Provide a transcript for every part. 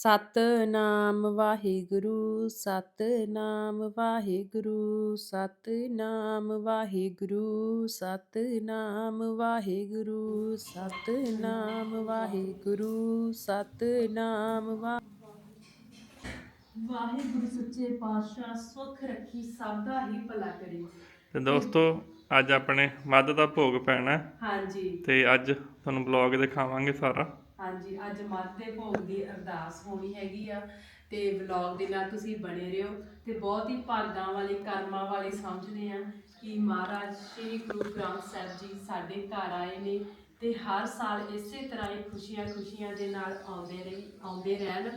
ਸਤਨਾਮ ਵਾਹਿਗੁਰੂ ਸਤਨਾਮ ਵਾਹਿਗੁਰੂ ਸਤਨਾਮ ਵਾਹਿਗੁਰੂ ਸਤਨਾਮ ਵਾਹਿਗੁਰੂ ਸਤਨਾਮ ਵਾਹਿਗੁਰੂ ਸਤਨਾਮ ਵਾਹਿਗੁਰੂ ਸੱਚੇ ਪਾਤਸ਼ਾਹ ਸੁਖ ਰੱਖੀ ਸਭ ਦਾ ਹੀ ਭਲਾ ਕਰੇ। ਤੇ ਦੋਸਤੋ ਅੱਜ ਆਪਣੇ ਮੱਧ ਦਾ ਭੋਗ ਪੈਣਾ। ਹਾਂਜੀ। ਤੇ ਅੱਜ ਤੁਹਾਨੂੰ ਬਲੌਗ ਦਿਖਾਵਾਂਗੇ ਸਾਰਾ। ਹਾਂਜੀ, ਅੱਜ ਮੱਧ ਦੇ ਭੋਗ ਦੀ ਅਰਦਾਸ ਹੋਣੀ ਹੈਗੀ ਆ ਤੇ ਵਲੌਗ ਦੇ ਨਾਲ ਤੁਸੀਂ ਬਣੇ ਰਹੋ ਤੇ ਬਹੁਤ ਹੀ ਭਾਗਾਂ ਵਾਲੇ, ਕਰਮਾਂ ਵਾਲੇ ਸਮਝਦੇ ਆ ਕਿ ਮਹਾਰਾਜ ਸ਼੍ਰੀ ਗੁਰੂ ਗ੍ਰੰਥ ਸਾਹਿਬ ਜੀ ਸਾਡੇ ਘਰ ਆਏ ਨੇ ਤੇ ਹਰ ਸਾਲ ਇਸੇ ਤਰ੍ਹਾਂ ਹੀ ਖੁਸ਼ੀਆਂ ਖੁਸ਼ੀਆਂ ਦੇ ਨਾਲ ਆਉਂਦੇ ਰਹੀ, ਆਉਂਦੇ ਰਹਿਣ।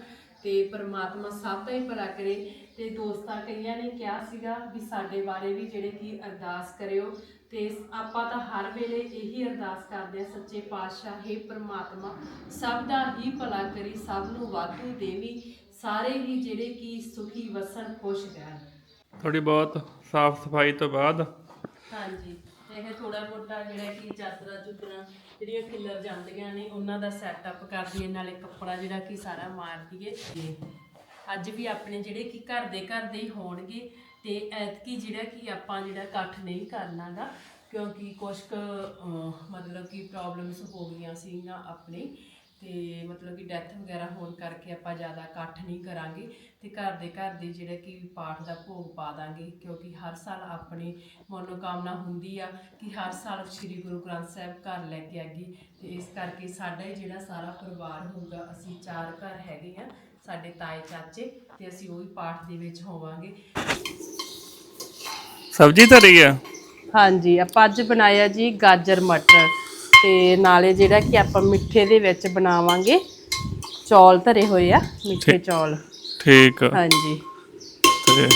ਤੇ ਪ੍ਰਮਾਤਮਾ ਸਭ ਦਾ ਹੀ ਭਲਾ ਕਰੇ। ਤੇ ਦੋਸਤਾਂ ਕਈਆਂ ਨੇ ਕਿਹਾ ਸੀਗਾ ਵੀ ਸਾਡੇ ਬਾਰੇ ਵੀ ਜਿਹੜੇ ਕਿ ਅਰਦਾਸ ਕਰਿਓ। ਤੇ ਆਪਾਂ ਤਾਂ ਹਰ ਵੇਲੇ ਇਹੀ ਅਰਦਾਸ ਕਰਦੇ ਆ ਸੱਚੇ ਪਾਤਸ਼ਾਹ ਹੈ ਪ੍ਰਮਾਤਮਾ ਸਭ ਦਾ ਹੀ ਭਲਾ ਕਰੀ ਸਭ ਨੂੰ ਵਾਧੂ ਦੇਵੀ ਸਾਰੇ ਹੀ ਜਿਹੜੇ ਕਿ ਸੁਖੀ ਵਸਣ ਖੁਸ਼ ਰਹਿਣ। ਥੋੜੀ ਬਹੁਤ ਸਾਫ਼ ਸਫ਼ਾਈ ਤੋਂ ਬਾਅਦ ਹਾਂਜੀ। ਇਹ ਥੋੜਾ ਮੋਟਾ ਜਿਹੜਾ ਕਿ ਚਾਦਰਾਂ ਚੁਦਰਾਂ ਜਿਹੜੀਆਂ ਖਿੱਲਰ ਜਾਂਦੀਆਂ ਨੇ, ਉਹਨਾਂ ਦਾ ਸੈਟਅਪ ਕਰਦੀ ਹੈ ਨਾਲੇ ਕੱਪੜਾ ਜਿਹੜਾ ਕਿ ਸਾਰਾ ਮਾਰ ਦਈਏ। ਅੱਜ ਵੀ ਆਪਣੇ ਜਿਹੜੇ ਕਿ ਘਰ ਦੇ ਘਰ ਦੇ ਹੀ ਹੋਣਗੇ ਤੇ ਐਤਕੀ ਜਿਹੜਾ ਕਿ ਆਪਾਂ ਜਿਹੜਾ ਇਕੱਠ ਨਹੀਂ ਕਰਨਾਗਾ ਕਿਉਂਕਿ ਕੁਝ ਕੁ ਮਤਲਬ ਕਿ ਪ੍ਰੋਬਲਮਸ ਹੋ ਗਈਆਂ ਸੀਗੀਆਂ ਆਪਣੇ। ਤੇ ਮਤਲਬ ਕਿ ਡੈਥ ਵਗੈਰਾ ਹੋਣ ਕਰਕੇ ਆਪਾਂ ਜ਼ਿਆਦਾ ਇਕੱਠ ਨਹੀਂ ਕਰਾਂਗੇ ਤੇ ਘਰ ਦੇ ਘਰ ਦੇ ਜਿਹੜੇ ਕਿ ਪਾਠ ਦਾ ਭੋਗ ਪਾ ਦਾਂਗੇ ਕਿਉਂਕਿ ਹਰ ਸਾਲ ਆਪਣੀ ਮਨੋਕਾਮਨਾ ਹੁੰਦੀ ਆ ਕਿ ਹਰ ਸਾਲ ਸ੍ਰੀ ਗੁਰੂ ਗ੍ਰੰਥ ਸਾਹਿਬ ਘਰ ਲੈ ਕੇ ਆਗੀ ਤੇ ਇਸ ਕਰਕੇ ਸਾਡਾ ਹੀ ਜਿਹੜਾ ਸਾਰਾ ਪਰਿਵਾਰ ਹੋਊਗਾ ਅਸੀਂ ਚਾਰ ਘਰ ਹੈਗੇ ਆ ਸਾਡੇ ਤਾਏ ਚਾਚੇ ਤੇ ਅਸੀਂ ਉਹ ਵੀ ਪਾਠ ਦੇ ਵਿੱਚ ਹੋਵਾਂਗੇ। ਸਬਜ਼ੀ ਧਰੀ ਆ? ਹਾਂਜੀ ਆਪਾਂ ਅੱਜ ਬਣਾਇਆ ਜੀ ਗਾਜਰ ਮਟਰ। ਤੇ ਨਾਲੇ ਜਿਹੜਾ ਕਿ ਆਪਾਂ ਮਿੱਠੇ ਦੇ ਵਿੱਚ ਬਣਾਵਾਂਗੇ ਚੌਲ ਧਰੇ ਹੋਏ ਆ ਮਿੱਠੇ ਚੌਲ। ਠੀਕ। ਹਾਂਜੀ। ਤੇ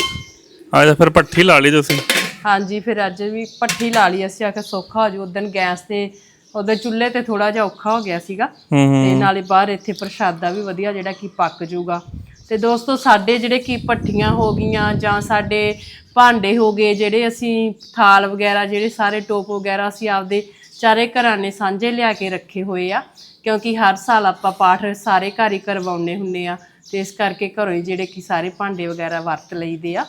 ਅੱਜ ਫਿਰ ਪੱਠੀ ਲਾ ਲਈ ਤੁਸੀਂ। ਹਾਂਜੀ ਫਿਰ ਅੱਜ ਵੀ ਪੱਠੀ ਲਾ ਲਈ ਅਸੀਂ ਆਖਿਆ ਸੌਖਾ ਹੋ ਜੂ। ਉਦੋਂ ਗੈਸ ਤੇ ਉਦੋਂ ਚੁੱਲ੍ਹੇ ਤੇ ਥੋੜਾ ਜਿਹਾ ਔਖਾ ਹੋ ਗਿਆ ਸੀਗਾ। ਤੇ ਨਾਲੇ ਬਾਹਰ ਇੱਥੇ ਪ੍ਰਸ਼ਾਦਾ ਵੀ ਵਧੀਆ ਜਿਹੜਾ ਕਿ ਪੱਕ ਜੂਗਾ। ਤੇ ਦੋਸਤੋ ਸਾਡੇ ਜਿਹੜੇ ਕੀ ਪੱਠੀਆਂ ਹੋ ਗਈਆਂ ਜਾਂ ਸਾਡੇ ਭਾਂਡੇ ਹੋ ਗਏ, ਜਿਹੜੇ ਅਸੀਂ ਥਾਲ ਵਗੈਰਾ, ਜਿਹੜੇ ਸਾਰੇ ਟੋਪ ਵਗੈਰਾ ਅਸੀਂ ਆਪਦੇ ਚਾਰੇ ਘਰਾਂ ਨੇ ਸਾਂਝੇ ਲਿਆ ਕੇ ਰੱਖੇ ਹੋਏ ਆ, ਕਿਉਂਕਿ ਹਰ ਸਾਲ ਆਪਾਂ ਪਾਠ ਸਾਰੇ ਘਰ ਹੀ ਕਰਵਾਉਨੇ ਹੁੰਨੇ ਆ, ਤੇ ਇਸ ਕਰਕੇ ਘਰੋਂ ਹੀ ਜਿਹੜੇ ਕਿ ਸਾਰੇ ਭਾਂਡੇ ਵਗੈਰਾ ਵਰਤ ਲਈਦੇ ਆ।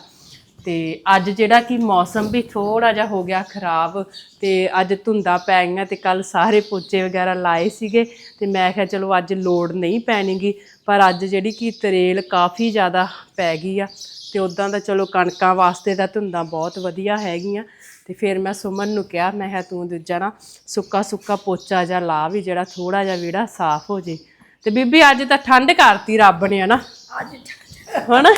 ਤੇ ਅੱਜ ਜਿਹੜਾ ਕਿ ਮੌਸਮ ਵੀ ਥੋੜਾ ਜਿਹਾ ਹੋ ਗਿਆ ਖਰਾਬ, ਤੇ ਅੱਜ ਧੁੰਦਾਂ ਪੈ ਗਈਆਂ ਤੇ ਕੱਲ ਸਾਰੇ ਪੋਚੇ ਵਗੈਰਾ ਲਾਏ ਸੀਗੇ, ਤੇ ਮੈਂ ਕਿਹਾ ਚਲੋ ਅੱਜ ਲੋੜ ਨਹੀਂ ਪੈਣੀਗੀ, ਪਰ ਅੱਜ ਜਿਹੜੀ ਕਿ ਤਰੇਲ ਕਾਫੀ ਜ਼ਿਆਦਾ ਪੈ ਗਈ ਆ ਤੇ ਉਦਾਂ ਦਾ ਚਲੋ ਕਣਕਾਂ ਵਾਸਤੇ ਤਾਂ ਧੁੰਦਾਂ ਬਹੁਤ ਵਧੀਆ ਹੈਗੀਆਂ। ਤੇ ਫਿਰ ਮੈਂ ਸੁਮਨ ਨੂੰ ਕਿਹਾ ਮੈਂ ਕਿਹਾ ਤੂੰ ਦੂਜਾ ਨਾ ਸੁੱਕਾ ਸੁੱਕਾ ਪੋਚਾ ਜਿਹਾ ਲਾ ਵੀ ਜਿਹੜਾ ਥੋੜਾ ਜਿਹਾ ਵਿਹੜਾ ਸਾਫ਼ ਹੋ ਜੇ। ਤੇ ਬੀਬੀ ਅੱਜ ਤਾਂ ਠੰਡ ਕਰਤੀ ਰੱਬ ਨੇ ਹਨਾ? ਅੱਜ ਹਨਾ?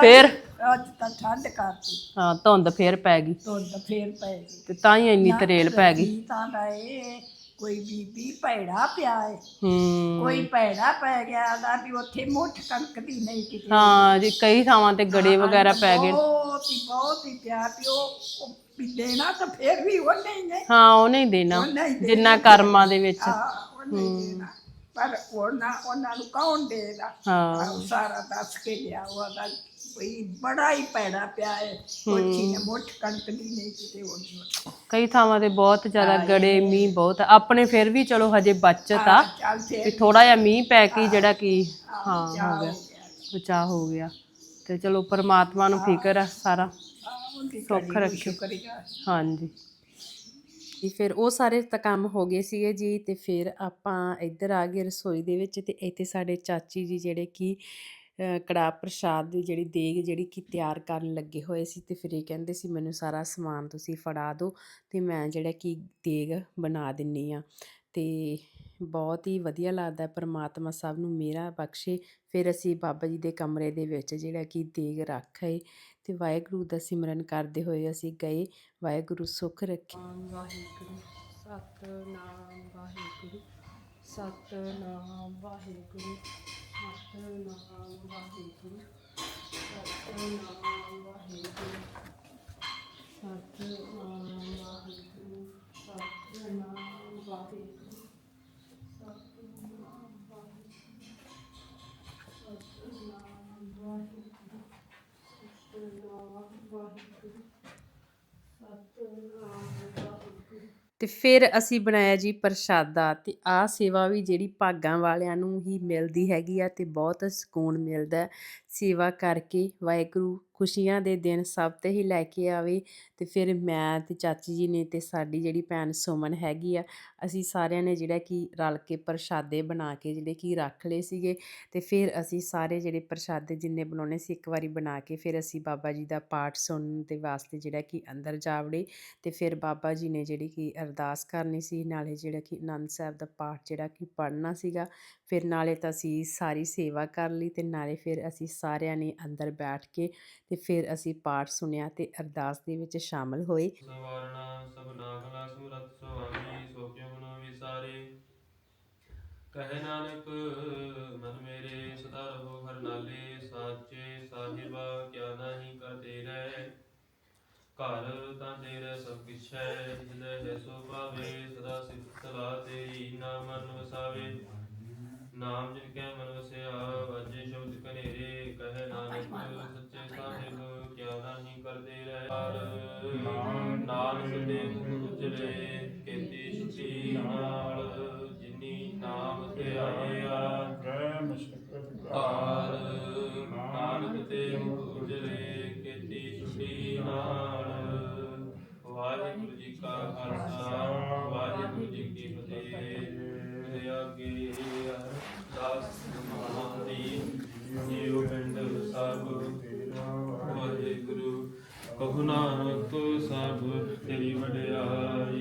ਫਿਰ? ਅੱਜ ਤਾਂ ਠੰਡ ਕਰਤੀ। ਹਾਂ ਧੁੰਦ ਫੇਰ ਪੈ ਗਈ। ਧੁੰਦ ਫੇਰ ਪੈ ਗਈ। ਤੇ ਤਾਂ ਹੀ ਇੰਨੀ ਤਰੇਲ ਪੈ ਗਈ। ਤਾਂ ਦਾ ਇਹ ਕੋਈ ਬੀਬੀ ਭੈੜਾ ਪਿਆ ਏ ਹੂੰ। ਕੋਈ ਭੈੜਾ ਪੈ ਗਿਆ ਦਾ ਵੀ ਉੱਥੇ ਮੁੱਠ ਕਣਕ ਦੀ ਨਹੀਂ ਕਿਤੇ। ਹਾਂ ਜੀ ਕਈ ਥਾਵਾਂ ਤੇ ਗੜੇ ਵਗੈਰਾ ਪੈ ਗਏ। ਬਹੁਤ ਹੀ ਬਹੁਤ ਹੀ ਪਿਆ ਪਿਓ ਉਹ ਵੀ ਦੇਣਾ ਤਾਂ ਫੇਰ ਵੀ ਉਹ ਨਹੀਂ ਨੇ ਹਾਂ ਉਹ ਨਹੀਂ ਦੇਣਾ ਉਹਨੇ ਹੀ ਦੇਣਾ। ਜਿੰਨਾ ਕਰਮਾਂ ਦੇ ਵਿੱਚ। ਹਾਂ ਉਹ ਨਹੀਂ ਦੇਣਾ। ਪਰ ਉਹਨਾਂ ਉਹਨਾਂ ਨੂੰ ਕੌਣ ਦੇਗਾ? ਹਾਂ। ਉਹ ਸਾਰਾ ਦੱਸ ਕੇ ਲਿਆ ਉਹਦਾ ਕੋਈ ਬੜਾ ਹੀ ਭੈੜਾ ਪਿਆ ਏ ਉੱਚੀ ਨੇ ਮੁੱਠ ਕਣਕ ਦੀ ਨਹੀਂ ਕਿਤੇ ਹੋਣੀ ਕਈ ਥਾਵਾਂ ਤੇ ਬਹੁਤ ਜ਼ਿਆਦਾ ਗੜੇ ਮੀਂਹ ਬਹੁਤ ਆ। ਆਪਣੇ ਫਿਰ ਵੀ ਚਲੋ ਹਜੇ ਬਚਤ ਆ। ਚੱਲ ਫੇਰ ਵੀ ਥੋੜਾ ਜਿਹਾ ਮੀਂਹ ਪੈ ਕੇ ਜਿਹੜਾ ਕਿ ਹਾਂ ਹੋ ਗਿਆ। ਹੋ ਗਿਆ। ਬਚਾ ਹੋ ਗਿਆ। ਤੇ ਚਲੋ ਪਰਮਾਤਮਾ ਨੂੰ ਫਿਕਰ ਆ ਸਾਰਾ। ਹਾਂ, ਸੁੱਖ ਘੜੀ ਨੂੰ ਰੱਖੇ। ਸ਼ੁਕਰੀਆ। ਹਾਂਜੀ। ਜੀ ਫਿਰ ਉਹ ਸਾਰੇ ਤਾਂ ਕੰਮ ਹੋ ਗਏ ਸੀਗੇ ਜੀ ਤੇ ਫਿਰ ਆਪਾਂ ਇੱਧਰ ਆ ਗਏ ਰਸੋਈ ਦੇ ਵਿੱਚ ਤੇ ਇੱਥੇ ਸਾਡੇ ਚਾਚੀ ਜੀ ਜਿਹੜੇ ਕਿ ਕੜਾਹ ਪ੍ਰਸ਼ਾਦ ਦੀ ਜਿਹੜੀ ਦੇਗ ਜਿਹੜੀ ਕਿ ਤਿਆਰ ਕਰਨ ਲੱਗੇ ਹੋਏ ਸੀ ਤੇ ਫਿਰ ਇਹ ਕਹਿੰਦੇ ਸੀ, ਮੈਨੂੰ ਸਾਰਾ ਸਮਾਨ ਤੁਸੀਂ ਫੜਾ ਦਿਓ ਤੇ ਮੈਂ ਜਿਹੜਾ ਕਿ ਦੇਗ ਬਣਾ ਦਿੰਨੀ ਆ। ਤੇ ਬਹੁਤ ਹੀ ਵਧੀਆ ਲੱਗਦਾ ਪਰਮਾਤਮਾ ਸਭ ਨੂੰ ਮੇਰਾ ਬਖਸ਼ੇ। ਫਿਰ ਅਸੀਂ ਬਾਬਾ ਜੀ ਦੇ ਕਮਰੇ ਦੇ ਵਿੱਚ ਜਿਹੜਾ ਕਿ ਦੇਗ ਰੱਖ ਆਏ ਤੇ ਵਾਹਿਗੁਰੂ ਦਾ ਸਿਮਰਨ ਕਰਦੇ ਹੋਏ ਅਸੀਂ ਗਏ। ਵਾਹਿਗੁਰੂ ਸੁੱਖ ਰੱਖੇ। ਵਾਹਿਗੁਰੂ, ਸਤਨਾਮ ਵਾਹਿਗੁਰੂ ਸਤਨਾਮ ਵਾਹਿਗੁਰੂ। ਸਤਨਾਮ ਵਾਹਿਗੁਰੂ ਸਤਨਾਮ ਵਾਹਿਗੁਰੂ ਸਤਨਾਮ ਵਾਹਿਗੁਰੂ ਸਤਨਾਮ ਵਾਹਿਗੁਰੂ ਤੇ ਫਿਰ ਅਸੀਂ ਬਣਾਇਆ ਜੀ ਪ੍ਰਸ਼ਾਦਾ ਤੇ ਆਹ ਸੇਵਾ ਵੀ ਜਿਹੜੀ ਭਾਗਾਂ ਵਾਲਿਆਂ ਨੂੰ ਹੀ ਮਿਲਦੀ ਹੈਗੀ ਆ ਤੇ ਬਹੁਤ ਸਕੂਨ ਮਿਲਦਾ ਸੇਵਾ ਕਰਕੇ ਵਾਹਿਗੁਰੂ ਖੁਸ਼ੀਆਂ ਦੇ ਦਿਨ ਸਭ ਤੇ ਹੀ ਲੈ ਕੇ ਆਵੇ ਤੇ ਫਿਰ ਮੈਂ ਤੇ ਚਾਚੀ ਜੀ ਨੇ ਤੇ ਸਾਡੀ ਜਿਹੜੀ ਭੈਣ ਸੁਮਨ ਹੈਗੀ ਆ, ਅਸੀਂ ਸਾਰਿਆਂ ਨੇ ਜਿਹੜਾ ਕਿ ਰਲ ਕੇ ਪ੍ਰਸ਼ਾਦੇ ਬਣਾ ਕੇ ਜਿਹੜੇ ਕਿ ਰੱਖ ਲਏ ਸੀਗੇ ਤੇ ਫਿਰ ਅਸੀਂ ਸਾਰੇ ਜਿਹੜੇ ਪ੍ਰਸ਼ਾਦੇ ਜਿੰਨੇ ਬਣਾਉਣੇ ਸੀ ਇੱਕ ਵਾਰੀ ਬਣਾ ਕੇ ਫਿਰ ਅਸੀਂ ਬਾਬਾ ਜੀ ਦਾ ਪਾਠ ਸੁਣਨ ਦੇ ਵਾਸਤੇ ਜਿਹੜਾ ਕਿ ਅੰਦਰ ਜਾ ਵੜੇ ਤੇ ਫਿਰ ਬਾਬਾ ਜੀ ਨੇ ਜਿਹੜੀ ਕਿ ਅਰਦਾਸ ਕਰਨੀ ਸੀ, ਨਾਲੇ ਜਿਹੜਾ ਕਿ ਆਨੰਦ ਸਾਹਿਬ ਦਾ ਪਾਠ ਜਿਹੜਾ ਕਿ ਪੜ੍ਹਨਾ ਸੀਗਾ ਫਿਰ ਨਾਲੇ ਤਾਂ ਅਸੀਂ ਸਾਰੀ ਸੇਵਾ ਕਰ ਲਈ ਤੇ ਨਾਲੇ ਫਿਰ ਅਸੀਂ ਸਾਰਿਆਂ ਨੇ ਅੰਦਰ ਬੈਠ ਕੇ ਤੇ ਫਿਰ ਅਸੀਂ ਪਾਠ ਸੁਣਿਆ ਤੇ ਅਰਦਾਸ ਦੇ ਵਿੱਚ ਸ਼ਾਮਲ ਹੋਏ। ਸਵਾਰਣਾ ਸਭਨਾ ਕਲਾ ਸੁਰਤ ਸੁਆਮੀ ਸੋ ਮਨੋ ਵਿਸਾਰੇ। ਕਹੇ ਨਾਨਕ, ਮਨ ਮੇਰੇ, ਸਦਾ ਰਹੋ ਹਰ ਸਾਚੇ ਸਾਹਿਬਾ, ਕਿਆ ਨਾਹੀ ਕਰਤੇ ਰਹਿ ਘਰ ਤਾਂ ਤੇਰੇ, ਸਭ ਕਿਛ ਹੈ ਹੈ ਸੋ ਪਾਵੇ ਸਦਾ ਸਿਫਤ ਸਲਾ ਤੇਰੀ ਨਾਮ ਵਸਾਵੇ। ਨਾਮ ਜਿਨ ਕੈ ਮਨ ਵਸਿਆ ਵਾਜੇ ਸ਼ਬਦ ਕਨੇਰੇ ਕਹੇ ਨਾਨਕ ਸੱਚੇ ਸਾਹਿਬ ਕਿਆ ਨਾਹੀ ਕਰਦੇ ਰਹਿ ਹਰ। ਨਾਨਕ ਦੇ ਮੁਖ ਉਜਲੇ ਕੀਤੀ ਸ਼ੁਚੀ ਨਾਲ ਜਿਨੀ ਨਾਮ ਧਿਆਇਆ ਹਰ। ਨਾਨਕ ਦੇ ਮੁਖ ਉਜਲੇ ਕੀਤੀ ਸ਼ੁਚੀ ਨਾਲ। ਵਾਹਿਗੁਰੂ ਜੀ ਕਾ ਖਾਲਸਾ ਵਾਹਿਗੁਰੂ ਜੀ ਕੀ ਫਤਿਹ। ਮੇਰੇ ਅੱਗੇ ਅਰਦਾਸ ਮਹਾਂਦੀ ਜੀਉ ਪਿੰਡ ਸਭ ਵਾਹਿਗੁਰੂ। ਕਹੂ ਨਾਨਕ ਸਭ ਤੇਰੀ ਵਡਿਆਈ।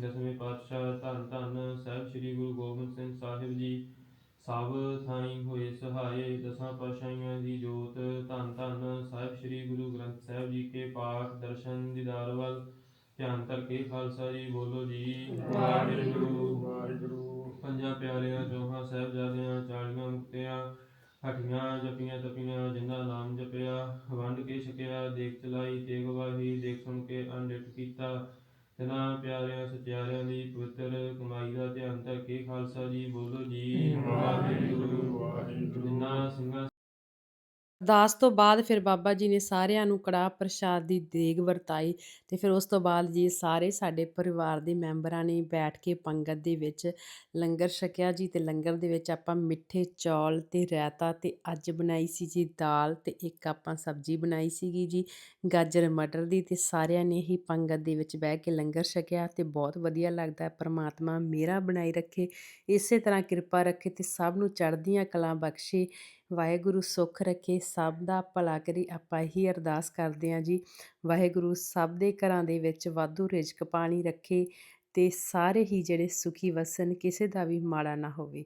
ਦਸਵੇਂ ਪਾਤਸ਼ਾਹ ਧੰਨ ਧੰਨ ਸਾਹਿਬ ਸ੍ਰੀ ਗੁਰੂ ਗੋਬਿੰਦ ਸਿੰਘ ਸਾਹਿਬ ਜੀ। ਸਭ ਥਾਈ ਹੋਏ ਸਹਾਏ ਦਸਾਂ ਪਾਤਸ਼ਾਹੀਆਂ ਦੀ ਜੋਤ। ਧੰਨ ਧੰਨ ਸਾਹਿਬ ਸ੍ਰੀ ਗੁਰੂ ਗ੍ਰੰਥ ਸਾਹਿਬ ਜੀ ਕੇ ਪਾਠ ਦਰਸ਼ਨ ਦੀਦਾਰ ਵੱਲ। ਧਿਆਨ ਕਰਕੇ ਖਾਲਸਾ ਜੀ ਬੋਲੋ ਜੀ। ਵਾਹਿਗੁਰੂ ਤਿਨਾਂ ਪਿਆਰਿਆਂ ਸਚਿਆਰਿਆਂ ਦੀ ਪਵਿੱਤਰ ਕਮਾਈ ਦਾ ਧਿਆਨ ਧਰ ਕੇ ਖਾਲਸਾ ਜੀ ਬੋਲੋ ਜੀ। ਵਾਹਿਗੁਰੂ ਵਾਹਿਗੁਰੂ। ਜਿਨ੍ਹਾਂ ਸਿੰਘਾਂ ਅਰਦਾਸ ਤੋਂ ਬਾਅਦ ਫਿਰ ਬਾਬਾ ਜੀ ਨੇ ਸਾਰਿਆਂ ਨੂੰ ਕੜਾਹ ਪ੍ਰਸ਼ਾਦ ਦੀ ਦੇਗ ਵਰਤਾਈ ਤੇ ਫਿਰ ਉਸ ਤੋਂ ਬਾਅਦ ਜੀ ਸਾਰੇ ਸਾਡੇ ਪਰਿਵਾਰ ਦੇ ਮੈਂਬਰਾਂ ਨੇ ਬੈਠ ਕੇ ਪੰਗਤ ਦੇ ਵਿੱਚ ਲੰਗਰ ਛਕਿਆ ਜੀ ਤੇ ਲੰਗਰ ਦੇ ਵਿੱਚ ਆਪਾਂ ਮਿੱਠੇ ਚੌਲ ਤੇ ਰਾਇਤਾ ਤੇ ਅੱਜ ਬਣਾਈ ਸੀ ਜੀ ਦਾਲ ਤੇ ਇੱਕ ਆਪਾਂ ਸਬਜ਼ੀ ਬਣਾਈ ਸੀਗੀ ਜੀ ਗਾਜਰ ਮਟਰ ਦੀ ਤੇ ਸਾਰਿਆਂ ਨੇ ਹੀ ਪੰਗਤ ਦੇ ਵਿੱਚ ਬਹਿ ਕੇ ਲੰਗਰ ਛਕਿਆ ਤੇ ਬਹੁਤ ਵਧੀਆ ਲੱਗਦਾ ਹੈ, ਪ੍ਰਮਾਤਮਾ ਮੇਰਾ ਬਣਾਈ ਰੱਖੇ, ਇਸੇ ਤਰ੍ਹਾਂ ਕਿਰਪਾ ਰੱਖੇ ਤੇ ਸਭ ਨੂੰ ਚੜ੍ਹਦੀਆਂ ਕਲਾਂ ਬਖਸ਼ੇ। ਵਾਹਿਗੁਰੂ ਸੁੱਖ ਰੱਖੇ, ਸਭ ਦਾ ਭਲਾ ਕਰੀ, ਆਪਾਂ ਇਹੀ ਅਰਦਾਸ ਕਰਦੇ ਹਾਂ ਜੀ। ਵਾਹਿਗੁਰੂ ਸਭ ਦੇ ਘਰਾਂ ਦੇ ਵਿੱਚ ਵਾਧੂ ਰਿਜ਼ਕ ਪਾਣੀ ਰੱਖੇ ਤੇ ਸਾਰੇ ਹੀ ਜਿਹੜੇ ਸੁਖੀ ਵਸਣ, ਕਿਸੇ ਦਾ ਵੀ ਮਾੜਾ ਨਾ ਹੋਵੇ।